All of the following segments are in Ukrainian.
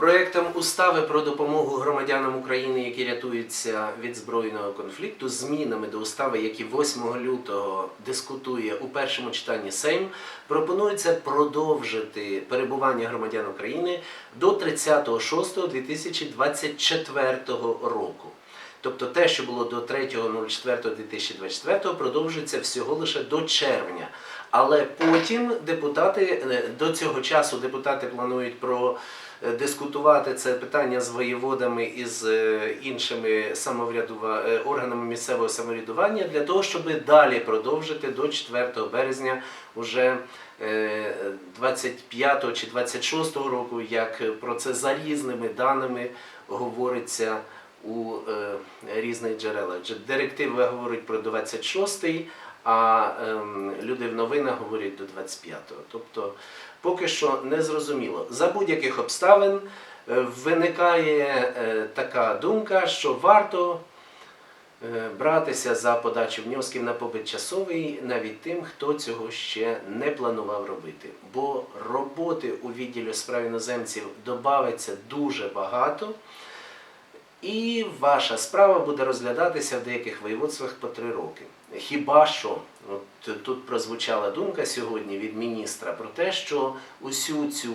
Проектом устави про допомогу громадянам України, які рятуються від збройного конфлікту, змінами до устави, які 8 лютого дискутує у першому читанні Сейм, пропонується продовжити перебування громадян України до 30.06.2024 року. Тобто те, що було до 3.04.2024, продовжується всього лише до червня. Але потім депутати е, до цього часу депутати планують про е, дискутувати це питання з воєводами і з е, іншими самоврядува... органами місцевого самоврядування для того, щоб далі продовжити до 4 березня уже е, 25 чи 26 року, як про це за різними даними говориться у е, різних джерелах. Дж- Директива говорить про 26-й, а ем, люди в новинах говорять до 25-го. Тобто поки що не зрозуміло. За будь-яких обставин е, виникає е, така думка, що варто е, братися за подачу внесків на побит часовий навіть тим, хто цього ще не планував робити. Бо роботи у відділі справ іноземців додається дуже багато. І ваша справа буде розглядатися в деяких воєводствах по три роки. Хіба що от тут прозвучала думка сьогодні від міністра про те, що усю цю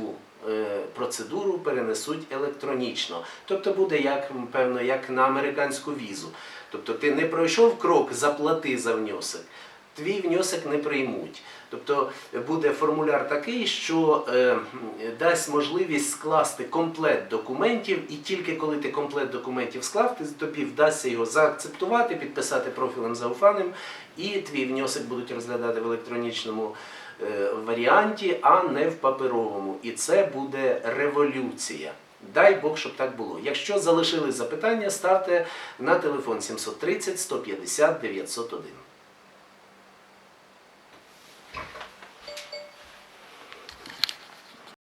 е, процедуру перенесуть електронічно. Тобто буде як певно, як на американську візу. Тобто ти не пройшов крок, заплати за внесок. Твій внесок не приймуть. Тобто буде формуляр такий, що е, дасть можливість скласти комплект документів, і тільки коли ти комплект документів склав, ти тобі вдасться його заакцептувати, підписати профілем зауфаним, і твій внесок будуть розглядати в електронічному е, варіанті, а не в паперовому. І це буде революція. Дай Бог, щоб так було. Якщо залишились запитання, ставте на телефон 730 150 901.